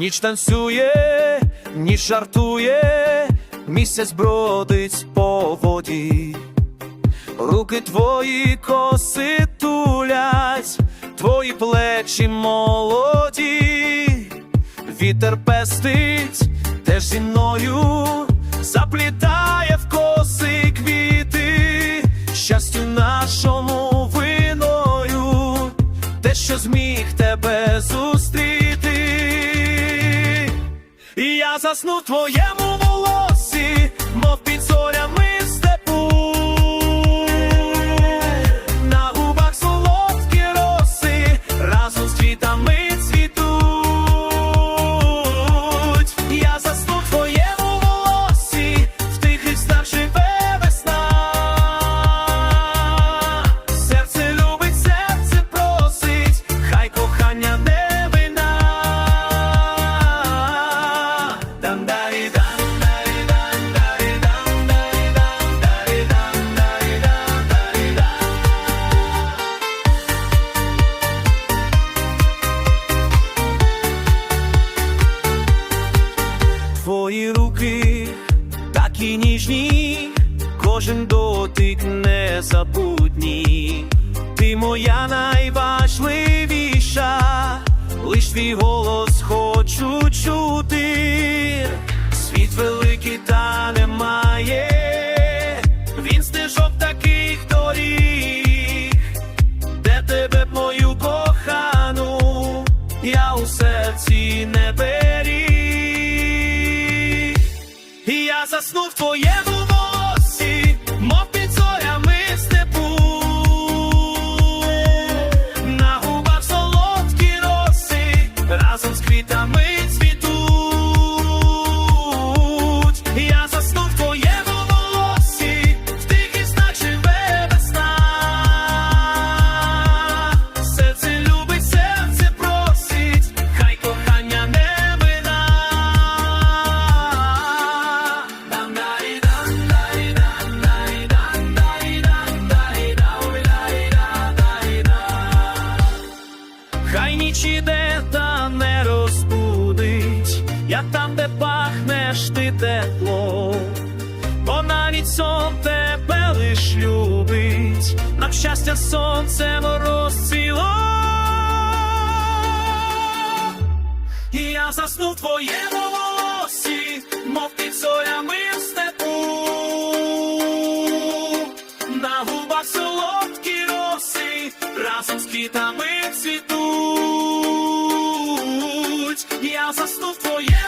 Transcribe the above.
Ніч танцює, ніч жартує, місяць бродить по воді. Руки твої коси тулять, твої плечі молоді, вітер пестить, теж зі мною заплітає в коси квіти, щастю нашому виною, те, що зміг тебе зустріти. І засну в твоєму волосі, мов під кожен дотик незабутній. Ти моя найважливіша, лиш твій голос хочу чути. Світ великий та немає, він стежок таких доріг, де тебе мою кохану, я у серці не беріг. І я засну в твоєму Ніч іде та не розбудить, як там, де пахнеш ти тепло, бо навіть сон тебе лиш любить, нам щастя сонцем розцвіло. І я засну в твоєму волосі, мов під зорями квітами цвітуть. Я засну в твоєму